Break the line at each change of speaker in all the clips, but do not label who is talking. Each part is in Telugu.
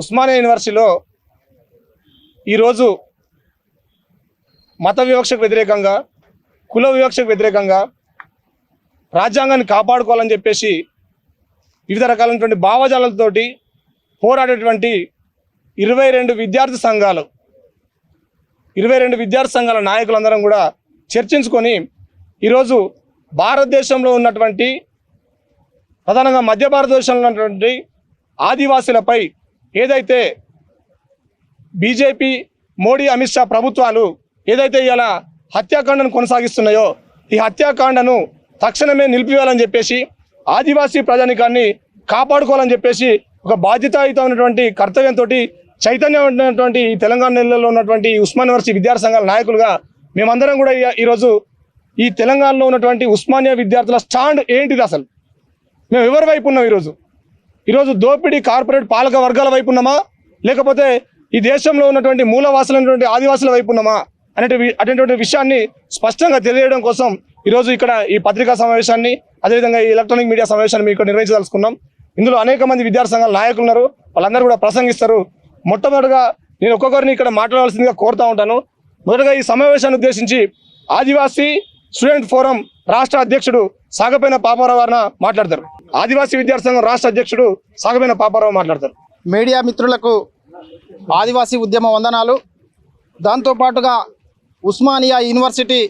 ఉస్మానియా యూనివర్సిటీలో ఈరోజు మత వివక్షకు వ్యతిరేకంగా కుల వివక్షకు వ్యతిరేకంగా రాజ్యాంగాన్ని కాపాడుకోవాలని చెప్పేసి వివిధ రకాలైనటువంటి భావజాలతోటి పోరాడేటువంటి ఇరవై రెండు విద్యార్థి సంఘాలు ఇరవై రెండు విద్యార్థి సంఘాల నాయకులందరం కూడా చర్చించుకొని ఈరోజు భారతదేశంలో ఉన్నటువంటి ప్రధానంగా మధ్య భారతదేశంలో ఉన్నటువంటి ఆదివాసులపై ఏదైతే బీజేపీ మోడీ అమిత్ షా ప్రభుత్వాలు ఏదైతే ఇలా హత్యాకాండను కొనసాగిస్తున్నాయో ఈ హత్యాకాండను తక్షణమే నిలిపివేయాలని చెప్పేసి ఆదివాసీ ప్రజానికాన్ని కాపాడుకోవాలని చెప్పేసి ఒక బాధ్యతాయుతమైనటువంటి కర్తవ్యంతో చైతన్యమైనటువంటి తెలంగాణ నెలలో ఉన్నటువంటి ఉస్మాన్ యూనివర్సిటీ విద్యార్థి సంఘాల నాయకులుగా మేమందరం కూడా ఈరోజు ఈ తెలంగాణలో ఉన్నటువంటి ఉస్మానియా విద్యార్థుల స్టాండ్ ఏంటిది అసలు మేము ఎవరి వైపు ఉన్నాం ఈరోజు ఈరోజు దోపిడీ కార్పొరేట్ పాలక వర్గాల వైపు ఉన్నామా లేకపోతే ఈ దేశంలో ఉన్నటువంటి మూలవాసులైనటువంటి ఆదివాసుల వైపు ఉన్నామా అనే అటువంటి విషయాన్ని స్పష్టంగా తెలియడం కోసం ఈరోజు ఇక్కడ ఈ పత్రికా సమావేశాన్ని అదేవిధంగా ఈ ఎలక్ట్రానిక్ మీడియా సమావేశాన్ని మీకు నిర్వహించదలుచుకున్నాం ఇందులో అనేక మంది విద్యార్థి సంఘాల నాయకులు ఉన్నారు వాళ్ళందరూ కూడా ప్రసంగిస్తారు మొట్టమొదటిగా నేను ఒక్కొక్కరిని ఇక్కడ మాట్లాడాల్సిందిగా కోరుతూ ఉంటాను మొదటగా ఈ సమావేశాన్ని ఉద్దేశించి ఆదివాసీ స్టూడెంట్ ఫోరం రాష్ట్ర అధ్యక్షుడు సాగపైన పాపారావు గారిన మాట్లాడతారు ఆదివాసీ విద్యార్థి రాష్ట్ర అధ్యక్షుడు సాగమైన పాపారావు మాట్లాడతారు మీడియా మిత్రులకు ఆదివాసీ ఉద్యమ వందనాలు దాంతోపాటుగా ఉస్మానియా యూనివర్సిటీ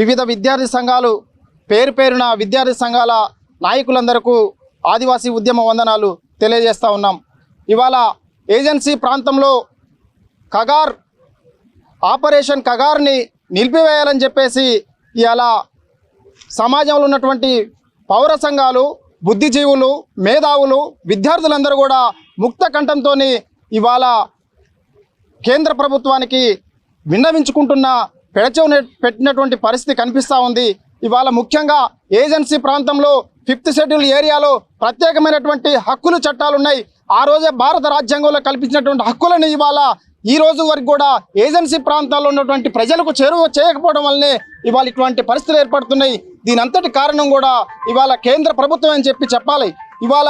వివిధ విద్యార్థి సంఘాలు పేరు పేరున విద్యార్థి సంఘాల నాయకులందరకు ఆదివాసీ ఉద్యమ వందనాలు తెలియజేస్తూ ఉన్నాం ఇవాళ ఏజెన్సీ ప్రాంతంలో కగార్ ఆపరేషన్ కగార్ని నిలిపివేయాలని చెప్పేసి ఇలా సమాజంలో ఉన్నటువంటి పౌర సంఘాలు బుద్ధిజీవులు మేధావులు విద్యార్థులందరూ కూడా ముక్త కంఠంతో ఇవాళ కేంద్ర ప్రభుత్వానికి విన్నవించుకుంటున్న పెడచెవు పెట్టినటువంటి పరిస్థితి కనిపిస్తూ ఉంది ఇవాళ ముఖ్యంగా ఏజెన్సీ ప్రాంతంలో ఫిఫ్త్ షెడ్యూల్ ఏరియాలో ప్రత్యేకమైనటువంటి హక్కులు చట్టాలు ఉన్నాయి ఆ రోజే భారత రాజ్యాంగంలో కల్పించినటువంటి హక్కులను ఇవాళ ఈ రోజు వరకు కూడా ఏజెన్సీ ప్రాంతాల్లో ఉన్నటువంటి ప్రజలకు చేరువ చేయకపోవడం వల్లనే ఇవాళ ఇటువంటి పరిస్థితులు ఏర్పడుతున్నాయి దీనంతటి కారణం కూడా ఇవాళ కేంద్ర ప్రభుత్వం అని చెప్పి చెప్పాలి ఇవాళ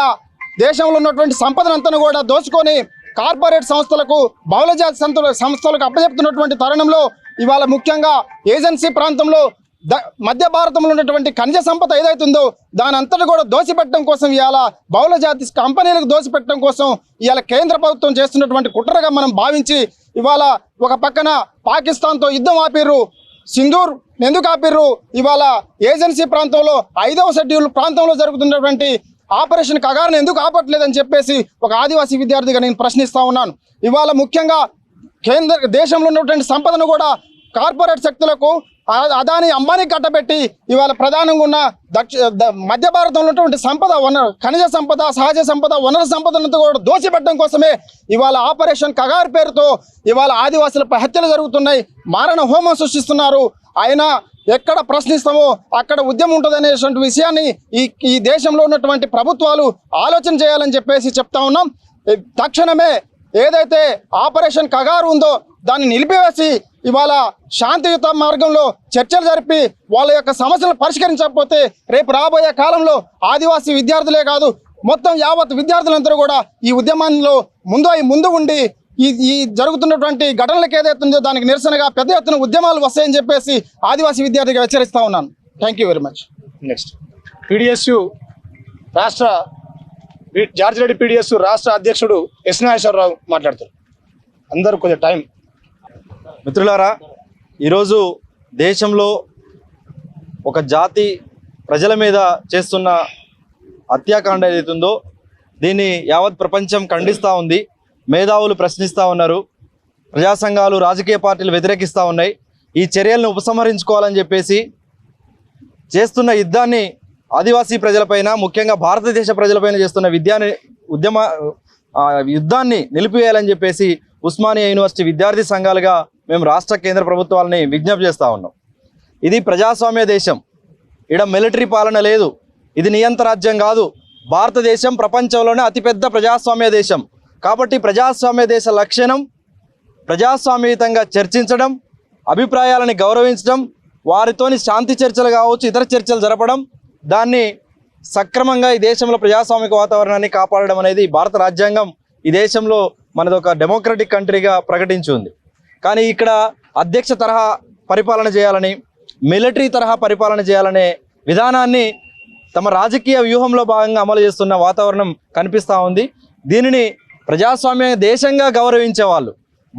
దేశంలో ఉన్నటువంటి సంపదనంతను కూడా దోచుకొని కార్పొరేట్ సంస్థలకు బహుళజాతి సంస్థల సంస్థలకు అప్పచెప్తున్నటువంటి తరుణంలో ఇవాళ ముఖ్యంగా ఏజెన్సీ ప్రాంతంలో ద మధ్య భారతంలో ఉన్నటువంటి ఖనిజ సంపద ఏదైతుందో దాని అంతటి కూడా దోషపెట్టడం కోసం ఇవాళ బహుళజాతి కంపెనీలకు దోషపెట్టడం కోసం ఇవాళ కేంద్ర ప్రభుత్వం చేస్తున్నటువంటి కుట్రగా మనం భావించి ఇవాళ ఒక పక్కన పాకిస్తాన్తో యుద్ధం ఆపిర్రు సింధూర్ ఎందుకు ఆపిర్రు ఇవాళ ఏజెన్సీ ప్రాంతంలో ఐదవ షెడ్యూల్ ప్రాంతంలో జరుగుతున్నటువంటి ఆపరేషన్ కగారును ఎందుకు ఆపట్లేదని చెప్పేసి ఒక ఆదివాసీ విద్యార్థిగా నేను ప్రశ్నిస్తూ ఉన్నాను ఇవాళ ముఖ్యంగా కేంద్ర దేశంలో ఉన్నటువంటి సంపదను కూడా కార్పొరేట్ శక్తులకు అదాని అంబానీ కట్టబెట్టి ఇవాళ ప్రధానంగా ఉన్న దక్షిణ మధ్య భారతంలో ఉన్నటువంటి సంపద వనరు ఖనిజ సంపద సహజ సంపద వనరు సంపదలతో కూడా దోచిపెట్టడం కోసమే ఇవాళ ఆపరేషన్ కగార్ పేరుతో ఇవాళ ఆదివాసులపై హత్యలు జరుగుతున్నాయి మారణ హోమం సృష్టిస్తున్నారు ఆయన ఎక్కడ ప్రశ్నిస్తామో అక్కడ ఉద్యమం ఉంటుందనేటువంటి విషయాన్ని ఈ ఈ దేశంలో ఉన్నటువంటి ప్రభుత్వాలు ఆలోచన చేయాలని చెప్పేసి చెప్తా ఉన్నాం తక్షణమే ఏదైతే ఆపరేషన్ కగారు ఉందో దాన్ని నిలిపివేసి ఇవాళ శాంతియుత మార్గంలో చర్చలు జరిపి వాళ్ళ యొక్క సమస్యలు పరిష్కరించకపోతే రేపు రాబోయే కాలంలో ఆదివాసీ విద్యార్థులే కాదు మొత్తం యావత్ విద్యార్థులందరూ కూడా ఈ ఉద్యమంలో ముందు అయి ముందు ఉండి ఈ ఈ జరుగుతున్నటువంటి ఘటనలకు ఏదైతుందో దానికి నిరసనగా పెద్ద ఎత్తున ఉద్యమాలు వస్తాయని చెప్పేసి ఆదివాసీ విద్యార్థిగా హెచ్చరిస్తా ఉన్నాను thank very much next PDSU రాష్ట్ర జార్జిరెడ్డి పీడిఎస్ రాష్ట్ర అధ్యక్షుడు ఎస్ నాగేశ్వరరావు మాట్లాడతారు అందరు కొంచెం టైం మిత్రులారా ఈరోజు దేశంలో ఒక జాతి ప్రజల మీద చేస్తున్న హత్యాకాండ ఏదైతుందో దీన్ని యావత్ ప్రపంచం ఖండిస్తూ ఉంది మేధావులు ప్రశ్నిస్తూ ఉన్నారు ప్రజా సంఘాలు రాజకీయ పార్టీలు వ్యతిరేకిస్తూ ఉన్నాయి ఈ చర్యలను ఉపసంహరించుకోవాలని చెప్పేసి చేస్తున్న యుద్ధాన్ని ఆదివాసీ ప్రజలపైన ముఖ్యంగా భారతదేశ ప్రజలపైన చేస్తున్న విద్యా ఉద్యమ యుద్ధాన్ని నిలిపివేయాలని చెప్పేసి ఉస్మానియా యూనివర్సిటీ విద్యార్థి సంఘాలుగా మేము రాష్ట్ర కేంద్ర ప్రభుత్వాలని విజ్ఞప్తి చేస్తూ ఉన్నాం ఇది ప్రజాస్వామ్య దేశం ఇక్కడ మిలిటరీ పాలన లేదు ఇది నియంత్రాజ్యం కాదు భారతదేశం ప్రపంచంలోనే అతిపెద్ద ప్రజాస్వామ్య దేశం కాబట్టి ప్రజాస్వామ్య దేశ లక్షణం ప్రజాస్వామ్యయుతంగా చర్చించడం అభిప్రాయాలని గౌరవించడం వారితోని శాంతి చర్చలు కావచ్చు ఇతర చర్చలు జరపడం దాన్ని సక్రమంగా ఈ దేశంలో ప్రజాస్వామిక వాతావరణాన్ని కాపాడడం అనేది భారత రాజ్యాంగం ఈ దేశంలో మనది ఒక డెమోక్రటిక్ కంట్రీగా ప్రకటించింది కానీ ఇక్కడ అధ్యక్ష తరహా పరిపాలన చేయాలని మిలిటరీ తరహా పరిపాలన చేయాలనే విధానాన్ని తమ రాజకీయ వ్యూహంలో భాగంగా అమలు చేస్తున్న వాతావరణం కనిపిస్తూ ఉంది దీనిని ప్రజాస్వామ్య దేశంగా గౌరవించే వాళ్ళు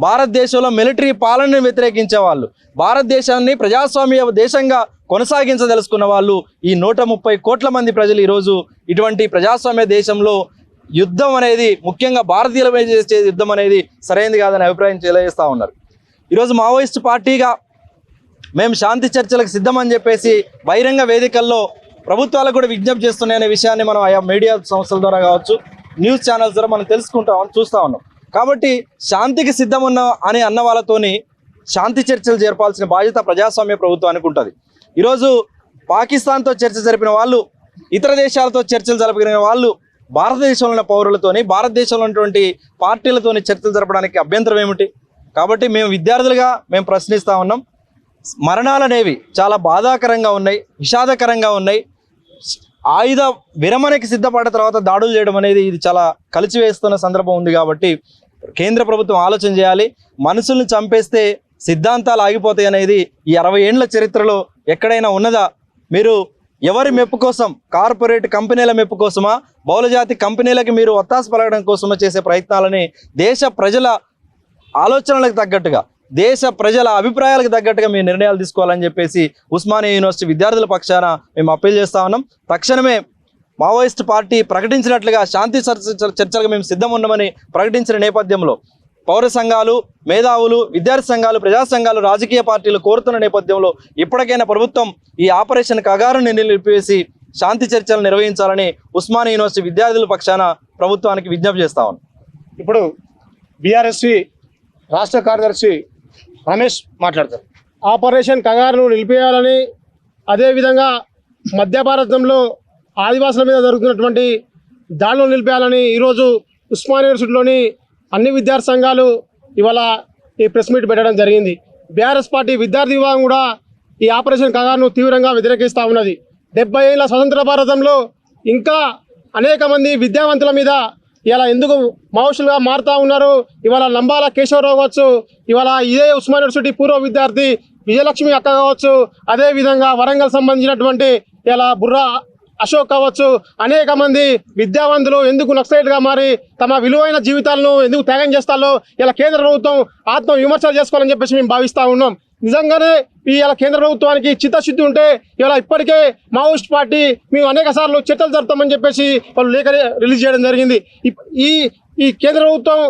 భారతదేశంలో మిలిటరీ పాలనను వ్యతిరేకించే వాళ్ళు భారతదేశాన్ని ప్రజాస్వామ్య దేశంగా కొనసాగించదలుచుకున్న వాళ్ళు ఈ నూట ముప్పై కోట్ల మంది ప్రజలు ఈరోజు ఇటువంటి ప్రజాస్వామ్య దేశంలో యుద్ధం అనేది ముఖ్యంగా మీద చేసే యుద్ధం అనేది సరైనది కాదని అభిప్రాయం తెలియజేస్తూ ఉన్నారు ఈరోజు మావోయిస్ట్ పార్టీగా మేము శాంతి చర్చలకు సిద్ధమని చెప్పేసి బహిరంగ వేదికల్లో ప్రభుత్వాలకు కూడా విజ్ఞప్తి చేస్తున్నాయనే విషయాన్ని మనం ఆయా మీడియా సంస్థల ద్వారా కావచ్చు న్యూస్ ఛానల్స్ ద్వారా మనం తెలుసుకుంటాం చూస్తూ ఉన్నాం కాబట్టి శాంతికి సిద్ధం ఉన్న అని అన్న వాళ్ళతోని శాంతి చర్చలు చేర్పాల్సిన బాధ్యత ప్రజాస్వామ్య ప్రభుత్వానికి ఉంటుంది ఈరోజు పాకిస్తాన్తో చర్చ జరిపిన వాళ్ళు ఇతర దేశాలతో చర్చలు జరిపిన వాళ్ళు భారతదేశంలో ఉన్న పౌరులతోని భారతదేశంలో ఉన్నటువంటి పార్టీలతోని చర్చలు జరపడానికి అభ్యంతరం ఏమిటి కాబట్టి మేము విద్యార్థులుగా మేము ప్రశ్నిస్తూ ఉన్నాం మరణాలు అనేవి చాలా బాధాకరంగా ఉన్నాయి విషాదకరంగా ఉన్నాయి ఆయుధ విరమణకి సిద్ధపడిన తర్వాత దాడులు చేయడం అనేది ఇది చాలా కలిచివేస్తున్న సందర్భం ఉంది కాబట్టి కేంద్ర ప్రభుత్వం ఆలోచన చేయాలి మనుషుల్ని చంపేస్తే సిద్ధాంతాలు ఆగిపోతాయి అనేది ఈ అరవై ఏండ్ల చరిత్రలో ఎక్కడైనా ఉన్నదా మీరు ఎవరి మెప్పు కోసం కార్పొరేట్ కంపెనీల మెప్పు కోసమా బహుళజాతి కంపెనీలకి మీరు ఒత్తాస పలగడం కోసమా చేసే ప్రయత్నాలని దేశ ప్రజల ఆలోచనలకు తగ్గట్టుగా దేశ ప్రజల అభిప్రాయాలకు తగ్గట్టుగా మీ నిర్ణయాలు తీసుకోవాలని చెప్పేసి ఉస్మానియా యూనివర్సిటీ విద్యార్థుల పక్షాన మేము అప్పీల్ చేస్తా ఉన్నాం తక్షణమే మావోయిస్ట్ పార్టీ ప్రకటించినట్లుగా శాంతి చర్చలకు మేము సిద్ధం ఉన్నామని ప్రకటించిన నేపథ్యంలో పౌర సంఘాలు మేధావులు విద్యార్థి సంఘాలు ప్రజా సంఘాలు రాజకీయ పార్టీలు కోరుతున్న నేపథ్యంలో ఇప్పటికైనా ప్రభుత్వం ఈ ఆపరేషన్ కగారుని నిలిపివేసి శాంతి చర్చలు నిర్వహించాలని ఉస్మానియా యూనివర్సిటీ విద్యార్థుల పక్షాన ప్రభుత్వానికి విజ్ఞప్తి చేస్తా ఇప్పుడు బీఆర్ఎస్వి రాష్ట్ర కార్యదర్శి రమేష్ మాట్లాడతారు ఆపరేషన్ కగారును నిలిపేయాలని అదేవిధంగా మధ్య భారతంలో ఆదివాసుల మీద జరుగుతున్నటువంటి దాడులు నిలిపేయాలని ఈరోజు ఉస్మాన్ యూనివర్సిటీలోని అన్ని విద్యార్థి సంఘాలు ఇవాళ ఈ ప్రెస్ మీట్ పెట్టడం జరిగింది బీఆర్ఎస్ పార్టీ విద్యార్థి విభాగం కూడా ఈ ఆపరేషన్ కగాను తీవ్రంగా వ్యతిరేకిస్తూ ఉన్నది డెబ్బై ఏళ్ళ స్వతంత్ర భారతంలో ఇంకా అనేక మంది విద్యావంతుల మీద ఇలా ఎందుకు మహుషులుగా మారుతూ ఉన్నారు ఇవాళ లంబాల కేశవరావు కావచ్చు ఇవాళ ఇదే ఉస్మాన్ యూనివర్సిటీ పూర్వ విద్యార్థి విజయలక్ష్మి అక్క కావచ్చు అదేవిధంగా వరంగల్ సంబంధించినటువంటి ఇలా బుర్రా అశోక్ కావచ్చు అనేక మంది విద్యావంతులు ఎందుకు నక్సలైట్గా మారి తమ విలువైన జీవితాలను ఎందుకు త్యాగం చేస్తాలో ఇలా కేంద్ర ప్రభుత్వం ఆత్మ విమర్శలు చేసుకోవాలని చెప్పేసి మేము భావిస్తూ ఉన్నాం నిజంగానే ఇలా కేంద్ర ప్రభుత్వానికి చిత్తశుద్ధి ఉంటే ఇలా ఇప్పటికే మావోయిస్ట్ పార్టీ మేము అనేక సార్లు చర్చలు జరుపుతామని చెప్పేసి వాళ్ళు లేఖ రిలీజ్ చేయడం జరిగింది ఈ ఈ కేంద్ర ప్రభుత్వం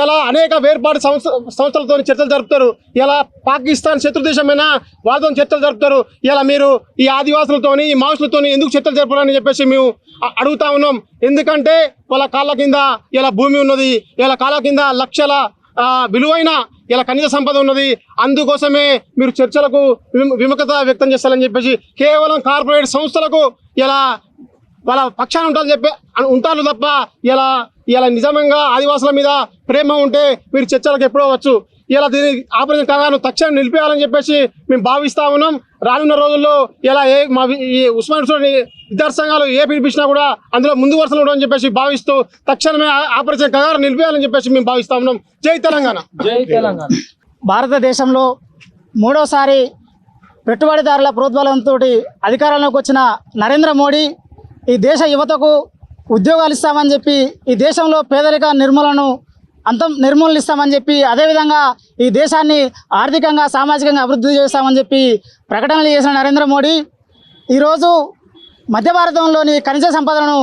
ఇలా అనేక వేర్పాటు సంస్థ సంస్థలతో చర్చలు జరుపుతారు ఇలా పాకిస్తాన్ శత్రు దేశమైన వాళ్ళతో చర్చలు జరుపుతారు ఇలా మీరు ఈ ఆదివాసులతోని ఈ మాంసులతోని ఎందుకు చర్చలు జరపాలని చెప్పేసి మేము అడుగుతా ఉన్నాం ఎందుకంటే వాళ్ళ కాళ్ళ కింద ఇలా భూమి ఉన్నది ఇలా కాళ్ళ కింద లక్షల విలువైన ఇలా ఖనిజ సంపద ఉన్నది అందుకోసమే మీరు చర్చలకు విముఖత వ్యక్తం చేస్తారని చెప్పేసి కేవలం కార్పొరేట్ సంస్థలకు ఇలా వాళ్ళ పక్షాన ఉంటారు చెప్పి ఉంటారు తప్ప ఇలా ఇలా నిజంగా ఆదివాసుల మీద ప్రేమ ఉంటే మీరు చర్చలకు ఎప్పుడో వచ్చు ఇలా దీని ఆపరేషన్ కాగాను తక్షణం నిలిపేయాలని చెప్పేసి మేము భావిస్తా ఉన్నాం రానున్న రోజుల్లో ఇలా ఏ మా ఈ ఉస్మాన్ ఇద్దరు సంఘాలు ఏ పిలిపించినా కూడా అందులో ముందు వరుసలు ఉండవని చెప్పేసి భావిస్తూ తక్షణమే ఆపరేషన్ కాగాను నిలిపేయాలని చెప్పేసి మేము భావిస్తా ఉన్నాం జై తెలంగాణ జై తెలంగాణ భారతదేశంలో మూడోసారి పెట్టుబడిదారుల ప్రోద్బలంతో అధికారంలోకి వచ్చిన నరేంద్ర మోడీ ఈ దేశ యువతకు ఉద్యోగాలు ఇస్తామని చెప్పి ఈ దేశంలో పేదరిక నిర్మూలను అంతం నిర్మూలనిస్తామని చెప్పి అదేవిధంగా ఈ దేశాన్ని ఆర్థికంగా సామాజికంగా అభివృద్ధి చేస్తామని చెప్పి ప్రకటనలు చేసిన నరేంద్ర మోడీ ఈరోజు మధ్య భారతంలోని ఖనిజ సంపదలను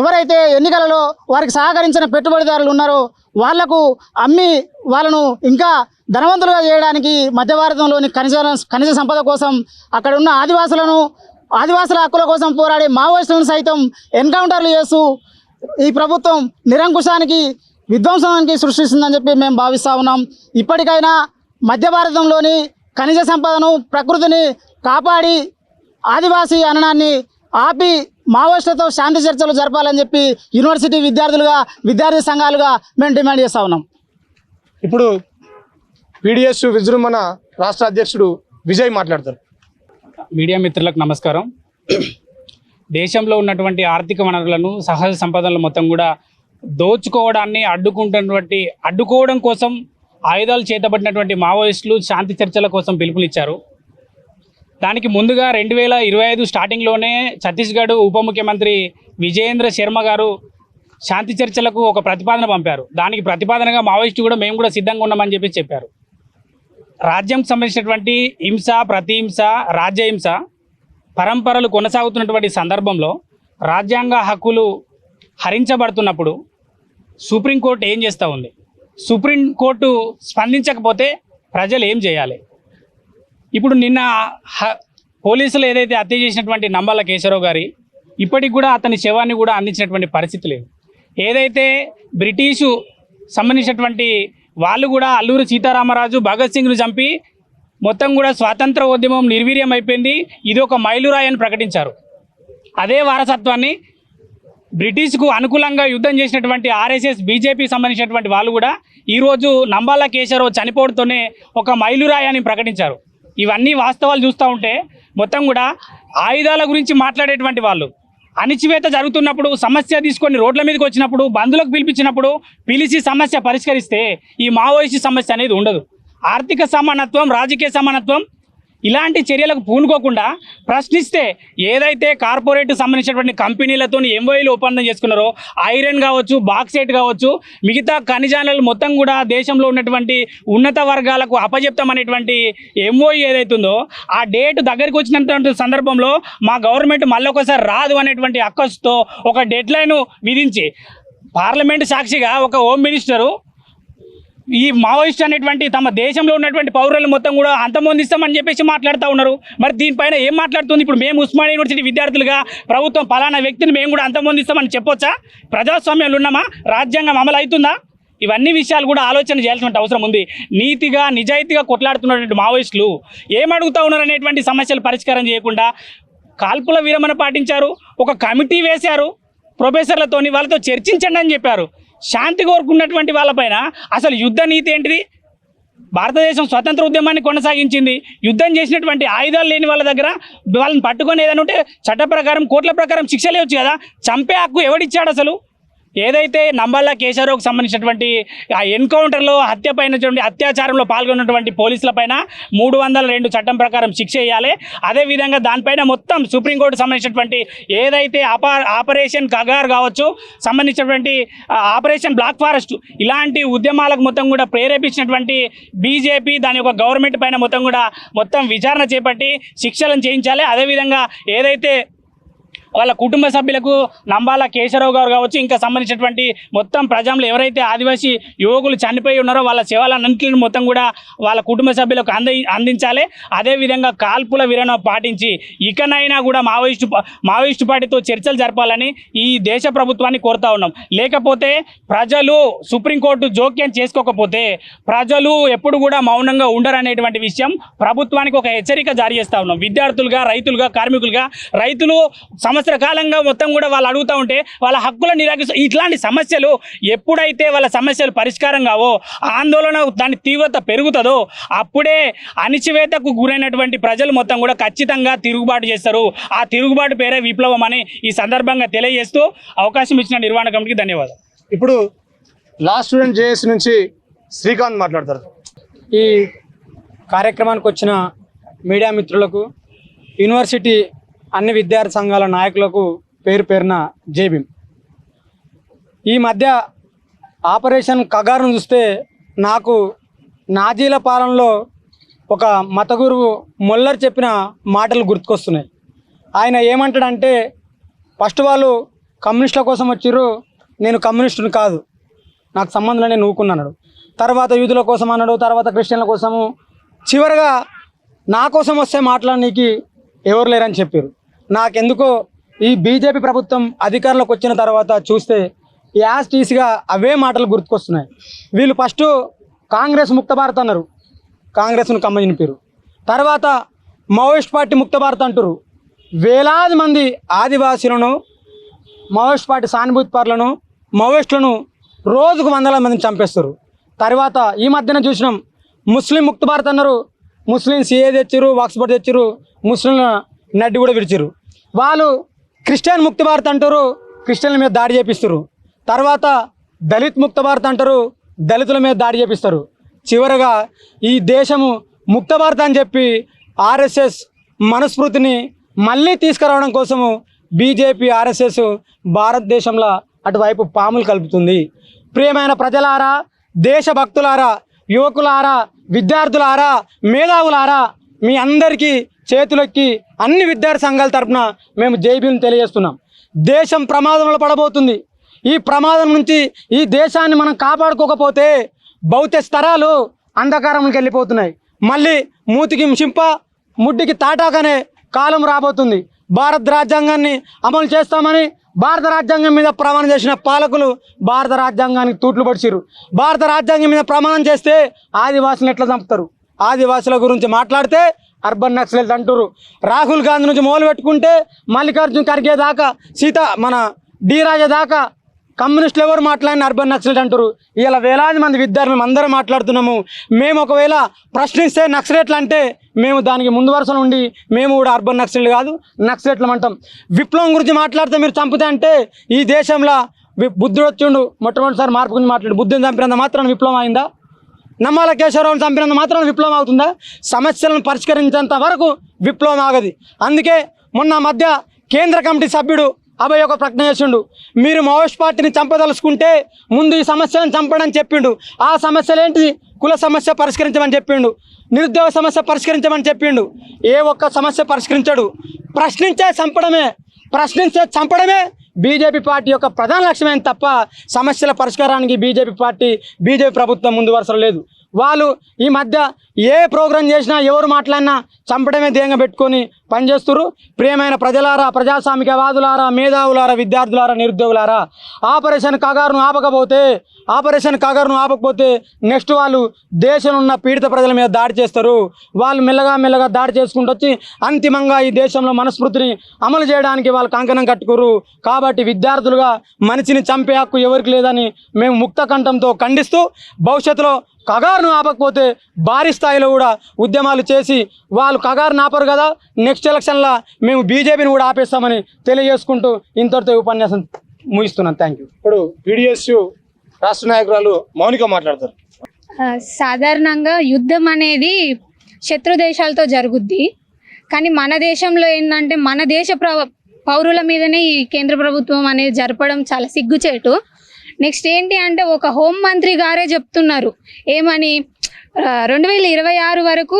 ఎవరైతే ఎన్నికలలో వారికి సహకరించిన పెట్టుబడిదారులు ఉన్నారో వాళ్లకు అమ్మి వాళ్ళను ఇంకా ధనవంతులుగా చేయడానికి మధ్య భారతంలోని ఖనిజ ఖనిజ సంపద కోసం అక్కడ ఉన్న ఆదివాసులను ఆదివాసుల హక్కుల కోసం పోరాడే మావోయిస్టులను సైతం ఎన్కౌంటర్లు చేస్తూ ఈ ప్రభుత్వం నిరంకుశానికి విధ్వంసానికి సృష్టిస్తుందని చెప్పి మేము భావిస్తూ ఉన్నాం ఇప్పటికైనా మధ్య భారతంలోని ఖనిజ సంపదను ప్రకృతిని కాపాడి ఆదివాసీ అననాన్ని ఆపి మావోయిస్టులతో శాంతి చర్చలు జరపాలని చెప్పి యూనివర్సిటీ విద్యార్థులుగా విద్యార్థి సంఘాలుగా మేము డిమాండ్ చేస్తూ ఉన్నాం ఇప్పుడు పీడిఎస్ విజృంభణ రాష్ట్ర అధ్యక్షుడు విజయ్ మాట్లాడతారు
మీడియా మిత్రులకు నమస్కారం దేశంలో ఉన్నటువంటి ఆర్థిక వనరులను సహజ సంపదలను మొత్తం కూడా దోచుకోవడాన్ని అడ్డుకుంటున్నటువంటి అడ్డుకోవడం కోసం ఆయుధాలు చేతబడినటువంటి మావోయిస్టులు శాంతి చర్చల కోసం పిలుపునిచ్చారు దానికి ముందుగా రెండు వేల ఇరవై ఐదు స్టార్టింగ్లోనే ఛత్తీస్గఢ్ ఉప ముఖ్యమంత్రి విజయేంద్ర శర్మ గారు శాంతి చర్చలకు ఒక ప్రతిపాదన పంపారు దానికి ప్రతిపాదనగా మావోయిస్టు కూడా మేము కూడా సిద్ధంగా ఉన్నామని చెప్పి చెప్పారు రాజ్యం సంబంధించినటువంటి హింస ప్రతిహింస రాజ్యహింస పరంపరలు కొనసాగుతున్నటువంటి సందర్భంలో రాజ్యాంగ హక్కులు హరించబడుతున్నప్పుడు సుప్రీంకోర్టు ఏం చేస్తూ ఉంది సుప్రీంకోర్టు స్పందించకపోతే ప్రజలు ఏం చేయాలి ఇప్పుడు నిన్న పోలీసులు ఏదైతే హత్య చేసినటువంటి నంబల్ల కేశవరావు గారి ఇప్పటికి కూడా అతని శవాన్ని కూడా అందించినటువంటి పరిస్థితి లేదు ఏదైతే బ్రిటిషు సంబంధించినటువంటి వాళ్ళు కూడా అల్లూరి సీతారామరాజు భగత్ సింగ్ను చంపి మొత్తం కూడా స్వాతంత్ర ఉద్యమం నిర్వీర్యం అయిపోయింది ఇది ఒక మైలురాయి అని ప్రకటించారు అదే వారసత్వాన్ని బ్రిటిష్కు అనుకూలంగా యుద్ధం చేసినటువంటి ఆర్ఎస్ఎస్ బీజేపీ సంబంధించినటువంటి వాళ్ళు కూడా ఈరోజు నంబాల కేశవరావు చనిపోవడంతోనే ఒక మైలురాయి అని ప్రకటించారు ఇవన్నీ వాస్తవాలు చూస్తూ ఉంటే మొత్తం కూడా ఆయుధాల గురించి మాట్లాడేటువంటి వాళ్ళు అణిచివేత జరుగుతున్నప్పుడు సమస్య తీసుకొని రోడ్ల మీదకి వచ్చినప్పుడు బంధులకు పిలిపించినప్పుడు పిలిచి సమస్య పరిష్కరిస్తే ఈ మావోయిస్ట్ సమస్య అనేది ఉండదు ఆర్థిక సమానత్వం రాజకీయ సమానత్వం ఇలాంటి చర్యలకు పూనుకోకుండా ప్రశ్నిస్తే ఏదైతే కార్పొరేట్ సంబంధించినటువంటి కంపెనీలతో ఎంఓఐలు ఒప్పందం చేసుకున్నారో ఐరన్ కావచ్చు బాక్సైట్ కావచ్చు మిగతా ఖనిజాలు మొత్తం కూడా దేశంలో ఉన్నటువంటి ఉన్నత వర్గాలకు అపజెప్తామనేటువంటి ఎంఓఈ ఏదైతుందో ఆ డేట్ దగ్గరికి వచ్చినటువంటి సందర్భంలో మా గవర్నమెంట్ మళ్ళొకసారి రాదు అనేటువంటి అక్కస్తో ఒక డెడ్లైన్ విధించి పార్లమెంట్ సాక్షిగా ఒక హోమ్ మినిస్టరు ఈ మావోయిస్ట్ అనేటువంటి తమ దేశంలో ఉన్నటువంటి పౌరులను మొత్తం కూడా అంతమొందిస్తామని చెప్పేసి మాట్లాడుతూ ఉన్నారు మరి దీనిపైన ఏం మాట్లాడుతుంది ఇప్పుడు మేము ఉస్మాన్ యూనివర్సిటీ విద్యార్థులుగా ప్రభుత్వం పలానా వ్యక్తిని మేము కూడా అంతమొందిస్తామని చెప్పొచ్చా ప్రజాస్వామ్యాలు ఉన్నామా రాజ్యాంగం అమలు అవుతుందా ఇవన్నీ విషయాలు కూడా ఆలోచన చేయాల్సిన అవసరం ఉంది నీతిగా నిజాయితీగా కొట్లాడుతున్నటువంటి మావోయిస్టులు ఏమడుగుతా ఉన్నారు అనేటువంటి సమస్యలు పరిష్కారం చేయకుండా కాల్పుల విరమణ పాటించారు ఒక కమిటీ వేశారు ప్రొఫెసర్లతోని వాళ్ళతో చర్చించండి అని చెప్పారు శాంతి కోరుకున్నటువంటి వాళ్ళపైన అసలు యుద్ధ నీతి ఏంటిది భారతదేశం స్వతంత్ర ఉద్యమాన్ని కొనసాగించింది యుద్ధం చేసినటువంటి ఆయుధాలు లేని వాళ్ళ దగ్గర వాళ్ళని పట్టుకొని ఏదైనా ఉంటే చట్ట ప్రకారం కోట్ల ప్రకారం శిక్షలే వచ్చు కదా చంపే హక్కు ఎవడిచ్చాడు అసలు ఏదైతే నంబాల కేశారావుకు సంబంధించినటువంటి ఆ ఎన్కౌంటర్లో హత్య పైన అత్యాచారంలో పాల్గొన్నటువంటి పోలీసులపైన మూడు వందల రెండు చట్టం ప్రకారం శిక్ష వేయాలి అదేవిధంగా దానిపైన మొత్తం సుప్రీంకోర్టు సంబంధించినటువంటి ఏదైతే ఆపా ఆపరేషన్ కగార్ కావచ్చు సంబంధించినటువంటి ఆపరేషన్ బ్లాక్ ఫారెస్ట్ ఇలాంటి ఉద్యమాలకు మొత్తం కూడా ప్రేరేపించినటువంటి బీజేపీ దాని యొక్క గవర్నమెంట్ పైన మొత్తం కూడా మొత్తం విచారణ చేపట్టి శిక్షలను చేయించాలి అదేవిధంగా ఏదైతే వాళ్ళ కుటుంబ సభ్యులకు నంబాల కేశవరావు గారు కావచ్చు ఇంకా సంబంధించినటువంటి మొత్తం ప్రజలు ఎవరైతే ఆదివాసీ యువకులు చనిపోయి ఉన్నారో వాళ్ళ సేవలన్నింటిని మొత్తం కూడా వాళ్ళ కుటుంబ సభ్యులకు అంది అందించాలి అదేవిధంగా కాల్పుల విరణ పాటించి ఇకనైనా కూడా మావోయిస్టు మావోయిస్టు పార్టీతో చర్చలు జరపాలని ఈ దేశ ప్రభుత్వాన్ని కోరుతా ఉన్నాం లేకపోతే ప్రజలు సుప్రీంకోర్టు జోక్యం చేసుకోకపోతే ప్రజలు ఎప్పుడు కూడా మౌనంగా ఉండరనేటువంటి విషయం ప్రభుత్వానికి ఒక హెచ్చరిక జారీ చేస్తూ ఉన్నాం విద్యార్థులుగా రైతులుగా కార్మికులుగా రైతులు సమస్య సంవత్సర కాలంగా మొత్తం కూడా వాళ్ళు అడుగుతూ ఉంటే వాళ్ళ హక్కులను నిరాకరిస్తూ ఇట్లాంటి సమస్యలు ఎప్పుడైతే వాళ్ళ సమస్యలు పరిష్కారం కావో ఆందోళన దాని తీవ్రత పెరుగుతుందో అప్పుడే అణిచివేతకు గురైనటువంటి ప్రజలు మొత్తం కూడా ఖచ్చితంగా తిరుగుబాటు చేస్తారు ఆ తిరుగుబాటు పేరే విప్లవం అని ఈ సందర్భంగా తెలియజేస్తూ అవకాశం ఇచ్చిన నిర్వహణ కమిటీకి ధన్యవాదాలు ఇప్పుడు లాస్ట్ స్టూడెంట్ జేఎస్ నుంచి శ్రీకాంత్ మాట్లాడతారు ఈ కార్యక్రమానికి వచ్చిన మీడియా మిత్రులకు యూనివర్సిటీ అన్ని విద్యార్థి సంఘాల నాయకులకు పేరు పేరున జేబీం ఈ మధ్య ఆపరేషన్ కగారును చూస్తే నాకు నాజీల పాలనలో ఒక మత గురువు మొల్లర్ చెప్పిన మాటలు గుర్తుకొస్తున్నాయి ఆయన ఏమంటాడంటే ఫస్ట్ వాళ్ళు కమ్యూనిస్టుల కోసం వచ్చిర్రు నేను కమ్యూనిస్టుని కాదు నాకు సంబంధం నేను ఊకున్నాడు తర్వాత యూదుల కోసం అన్నాడు తర్వాత క్రిస్టియన్ల కోసము చివరగా నా కోసం వస్తే మాట్లాడడానికి ఎవరు లేరని చెప్పారు నాకెందుకో ఈ బీజేపీ ప్రభుత్వం అధికారంలోకి వచ్చిన తర్వాత చూస్తే యాజ్ టీసీగా అవే మాటలు గుర్తుకొస్తున్నాయి వీళ్ళు ఫస్ట్ కాంగ్రెస్ ముక్త భారత్ అన్నారు కాంగ్రెస్ను కమ్మని పేరు తర్వాత మావోయిస్ట్ పార్టీ ముక్త భారత్ అంటారు వేలాది మంది ఆదివాసులను మావోయిస్ట్ పార్టీ సానుభూతిపరులను మావోయిస్టులను రోజుకు వందల మందిని చంపేస్తారు తర్వాత ఈ మధ్యన చూసినాం ముస్లిం ముక్త భారత్ అన్నారు ముస్లిం సీఏ తెచ్చారు వాక్స్బర్డ్ తెచ్చారు ముస్లింల నడ్డి కూడా విడిచిరు వాళ్ళు క్రిస్టియన్ ముక్తి భారత్ అంటారు క్రిస్టియన్ల మీద దాడి చేపిస్తారు తర్వాత దళిత్ ముక్త భారత్ అంటారు దళితుల మీద దాడి చేపిస్తారు చివరగా ఈ దేశము ముక్త భారత్ అని చెప్పి ఆర్ఎస్ఎస్ మనస్ఫూర్తిని మళ్ళీ తీసుకురావడం కోసము బీజేపీ ఆర్ఎస్ఎస్ భారతదేశంలో అటువైపు పాములు కలుపుతుంది ప్రియమైన ప్రజలారా దేశభక్తులారా యువకులారా విద్యార్థులారా మేధావులారా మీ అందరికీ చేతులెక్కి అన్ని విద్యార్థి సంఘాల తరఫున మేము జైబీని తెలియజేస్తున్నాం దేశం ప్రమాదంలో పడబోతుంది ఈ ప్రమాదం నుంచి ఈ దేశాన్ని మనం కాపాడుకోకపోతే భౌతిక స్థరాలు అంధకారంకి వెళ్ళిపోతున్నాయి మళ్ళీ మూతికి చింప ముడ్డికి తాటాకనే కాలం రాబోతుంది భారత రాజ్యాంగాన్ని అమలు చేస్తామని భారత రాజ్యాంగం మీద ప్రమాణం చేసిన పాలకులు భారత రాజ్యాంగానికి తూట్లు పడిచిరు భారత రాజ్యాంగం మీద ప్రమాణం చేస్తే ఆదివాసులను ఎట్లా చంపుతారు ఆదివాసుల గురించి మాట్లాడితే అర్బన్ నక్సలైజ్ అంటారు రాహుల్ గాంధీ నుంచి మొదలు పెట్టుకుంటే మల్లికార్జున్ ఖర్గే దాకా సీత మన డి రాజా దాకా కమ్యూనిస్టులు ఎవరు మాట్లాడిన అర్బన్ నక్సలైట్ అంటారు ఇలా వేలాది మంది విద్యార్థులు మేము అందరం మాట్లాడుతున్నాము మేము ఒకవేళ ప్రశ్నిస్తే నక్సలేట్లు అంటే మేము దానికి ముందు వరుసలో ఉండి మేము కూడా అర్బన్ నక్సలు కాదు నక్సలేట్లు అంటాం విప్లవం గురించి మాట్లాడితే మీరు చంపితే అంటే ఈ దేశంలో బుద్ధుడు వచ్చిండు మొట్టమొదటిసారి మార్పు గురించి మాట్లాడు బుద్ధిని చంపినంత మాత్రం విప్లవం అయిందా నమ్మాల కేశవరావును చంపినంత మాత్రం విప్లవం అవుతుందా సమస్యలను పరిష్కరించేంత వరకు విప్లవం ఆగది అందుకే మొన్న మధ్య కేంద్ర కమిటీ సభ్యుడు అభయ్ ఒక ప్రకటన చేసిండు మీరు మావోయిస్ట్ పార్టీని చంపదలుచుకుంటే ముందు ఈ సమస్యలను చంపడని చెప్పిండు ఆ సమస్యలేంటి కుల సమస్య పరిష్కరించమని చెప్పిండు నిరుద్యోగ సమస్య పరిష్కరించమని చెప్పిండు ఏ ఒక్క సమస్య పరిష్కరించడు ప్రశ్నించే చంపడమే ప్రశ్నించే చంపడమే బీజేపీ పార్టీ యొక్క ప్రధాన లక్ష్యమైన తప్ప సమస్యల పరిష్కారానికి బీజేపీ పార్టీ బీజేపీ ప్రభుత్వం ముందు వరుసలో లేదు వాళ్ళు ఈ మధ్య ఏ ప్రోగ్రాం చేసినా ఎవరు మాట్లాడినా చంపడమే ధ్యేయంగా పెట్టుకొని పనిచేస్తున్నారు ప్రియమైన ప్రజలారా ప్రజాస్వామికవాదులారా మేధావులారా విద్యార్థులారా నిరుద్యోగులారా ఆపరేషన్ కగారును ఆపకపోతే ఆపరేషన్ కగారును ఆపకపోతే నెక్స్ట్ వాళ్ళు దేశంలో ఉన్న పీడిత ప్రజల మీద దాడి చేస్తారు వాళ్ళు మెల్లగా మెల్లగా దాడి చేసుకుంటూ వచ్చి అంతిమంగా ఈ దేశంలో మనస్మృతిని అమలు చేయడానికి వాళ్ళు కంకణం కట్టుకోరు కాబట్టి విద్యార్థులుగా మనిషిని చంపే హక్కు ఎవరికి లేదని మేము ముక్త కంఠంతో ఖండిస్తూ భవిష్యత్తులో కగారును ఆపకపోతే భారీ స్థాయిలో కూడా ఉద్యమాలు చేసి వాళ్ళు కగారు నాపరు కదా నెక్స్ట్ ఎలక్షన్లో మేము బీజేపీని కూడా ఆపేస్తామని తెలియజేసుకుంటూ ఇంతటితో ఉపన్యాసం ముగిస్తున్నాను థ్యాంక్ యూ ఇప్పుడు పీడిఎస్యు రాష్ట్ర నాయకురాలు మౌనిక మాట్లాడతారు సాధారణంగా యుద్ధం అనేది శత్రు దేశాలతో జరుగుద్ది కానీ మన దేశంలో ఏంటంటే మన దేశ పౌరుల మీదనే ఈ కేంద్ర ప్రభుత్వం అనేది జరపడం చాలా సిగ్గుచేటు నెక్స్ట్ ఏంటి అంటే ఒక హోం మంత్రి గారే చెప్తున్నారు ఏమని రెండు వేల ఇరవై ఆరు వరకు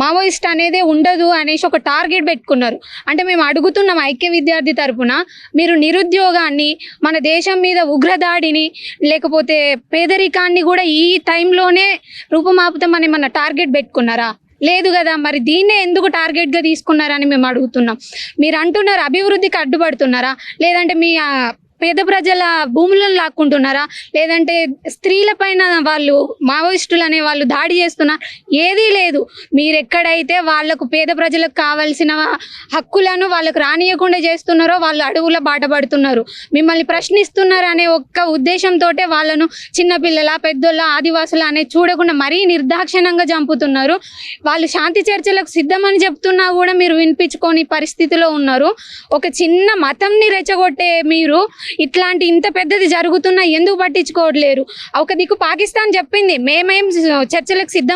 మావోయిస్ట్ అనేది ఉండదు అనేసి ఒక టార్గెట్ పెట్టుకున్నారు అంటే మేము అడుగుతున్నాం ఐక్య విద్యార్థి తరపున మీరు నిరుద్యోగాన్ని మన దేశం మీద ఉగ్రదాడిని లేకపోతే పేదరికాన్ని కూడా ఈ టైంలోనే అని మన టార్గెట్ పెట్టుకున్నారా లేదు కదా మరి దీన్నే ఎందుకు టార్గెట్గా తీసుకున్నారని మేము అడుగుతున్నాం మీరు అంటున్నారు అభివృద్ధికి అడ్డుపడుతున్నారా లేదంటే మీ పేద ప్రజల భూములను లాక్కుంటున్నారా లేదంటే స్త్రీల పైన వాళ్ళు మావోయిస్టులు అనే వాళ్ళు దాడి చేస్తున్నారు ఏదీ లేదు మీరు ఎక్కడైతే వాళ్లకు పేద ప్రజలకు కావాల్సిన హక్కులను వాళ్ళకు రానియకుండా చేస్తున్నారో వాళ్ళు అడవుల బాట పడుతున్నారు మిమ్మల్ని ప్రశ్నిస్తున్నారు అనే ఒక్క ఉద్దేశంతో వాళ్ళను చిన్నపిల్లల పెద్దోళ్ళ ఆదివాసుల అనే చూడకుండా మరీ నిర్దాక్షిణంగా చంపుతున్నారు వాళ్ళు శాంతి చర్చలకు సిద్ధమని చెప్తున్నా కూడా మీరు వినిపించుకోని పరిస్థితిలో ఉన్నారు ఒక చిన్న మతంని రెచ్చగొట్టే మీరు ఇట్లాంటి ఇంత పెద్దది జరుగుతున్నా ఎందుకు పట్టించుకోవట్లేరు ఒక దిక్కు పాకిస్తాన్ చెప్పింది మేమేం చర్చలకు సిద్ధం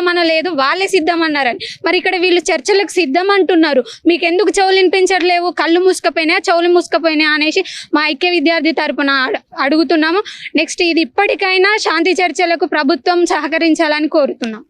వాళ్ళే అన్నారని మరి ఇక్కడ వీళ్ళు చర్చలకు సిద్ధం అంటున్నారు మీకు ఎందుకు చెవులు వినిపించట్లేవు కళ్ళు మూసుకపోయినా చెవులు మూసుకపోయినా అనేసి మా ఐక్య విద్యార్థి తరపున అడుగుతున్నాము నెక్స్ట్ ఇది ఇప్పటికైనా శాంతి చర్చలకు ప్రభుత్వం సహకరించాలని కోరుతున్నాం